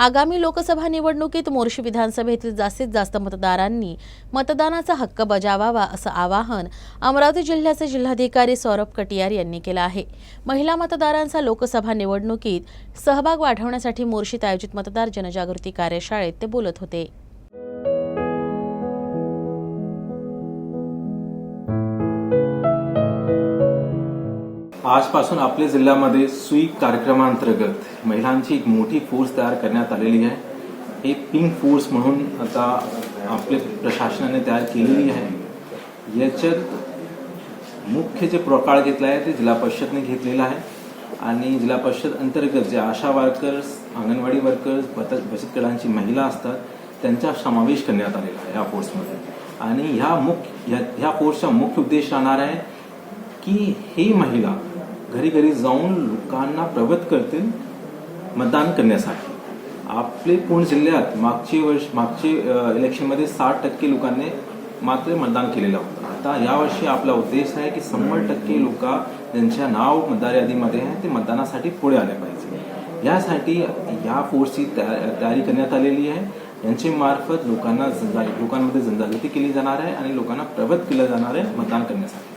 आगामी लोकसभा निवडणुकीत मोर्शी विधानसभेतील जास्तीत जास्त मतदारांनी मतदानाचा हक्क बजावावा असं आवाहन अमरावती जिल्ह्याचे जिल्हाधिकारी सौरभ कटियार यांनी केलं आहे. महिला मतदारांचा लोकसभा निवडणुकीत सहभाग वाढवण्यासाठी मोर्शीत आयोजित मतदार जनजागृती कार्यशाळेत ते बोलत होते. आजपासून आपल्या जिल्ह्यामध्ये स्वीप कार्यक्रमांतर्गत महिलांची एक मोठी फोर्स तयार करण्यात आलेली आहे. एक पिंक फोर्स म्हणून आता आपल्या प्रशासनाने तयार केलेली आहे. याच्यात मुख्य जे प्रकार घेतला आहे ते जिल्हा परिषदने घेतलेला आहे. आणि जिल्हा परिषद अंतर्गत जे आशा वर्कर्स अंगणवाडी वर्कर्स बचत बचत गटांची महिला असतात त्यांचा समावेश करण्यात आलेला आहे या फोर्समध्ये आणि ह्या मुख्य ह्या ह्या फोर्सचा मुख्य उद्देश राहणार आहे की ही महिला घरी घरी जाऊन लोकांना प्रवत करतील मतदान करण्यासाठी. आपले पुणे जिल्ह्यात मागचे वर्ष मागचे इलेक्शनमध्ये साठ टक्के लोकांनी मात्र मतदान केलेलं होतं. आता यावर्षी आपला उद्देश आहे की शंभर टक्के लोक ज्यांच्या नाव मतदार यादीमध्ये आहे ते मतदानासाठी पुढे आले पाहिजे. यासाठी या फोर्सची तया- तयारी करण्यात आलेली आहे. यांच्या मार्फत लोकांना लोकांमध्ये जनजागृती केली जाणार आहे आणि लोकांना प्रवत केलं जाणार आहे मतदान करण्यासाठी.